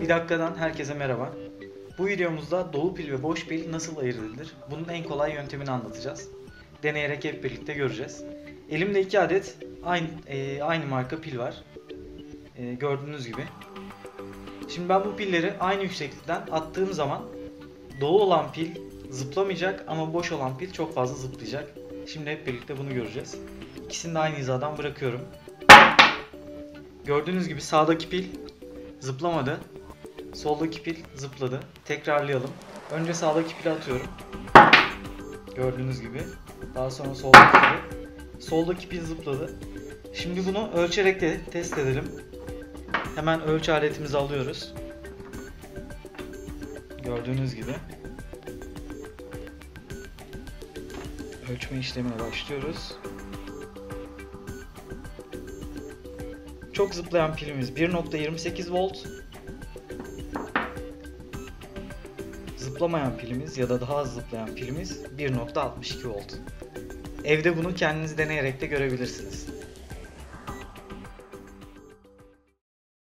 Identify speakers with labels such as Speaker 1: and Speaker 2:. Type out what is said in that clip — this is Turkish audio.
Speaker 1: Bir dakikadan herkese merhaba. Bu videomuzda dolu pil ve boş pil nasıl ayırt edilir? Bunun en kolay yöntemini anlatacağız. Deneyerek hep birlikte göreceğiz. Elimde iki adet aynı e, aynı marka pil var. E, gördüğünüz gibi. Şimdi ben bu pilleri aynı yükseklikten attığım zaman dolu olan pil zıplamayacak ama boş olan pil çok fazla zıplayacak. Şimdi hep birlikte bunu göreceğiz. İkisini de aynı hizadan bırakıyorum. Gördüğünüz gibi sağdaki pil zıplamadı. Soldaki pil zıpladı. Tekrarlayalım. Önce sağdaki pili atıyorum. Gördüğünüz gibi. Daha sonra soldaki pili. Soldaki pil zıpladı. Şimdi bunu ölçerek de test edelim. Hemen ölçü aletimizi alıyoruz. Gördüğünüz gibi. Ölçme işlemine başlıyoruz. Çok zıplayan pilimiz 1.28 volt. Zıplamayan pilimiz ya da daha az zıplayan pilimiz 1.62 volt. Evde bunu kendiniz deneyerek de görebilirsiniz.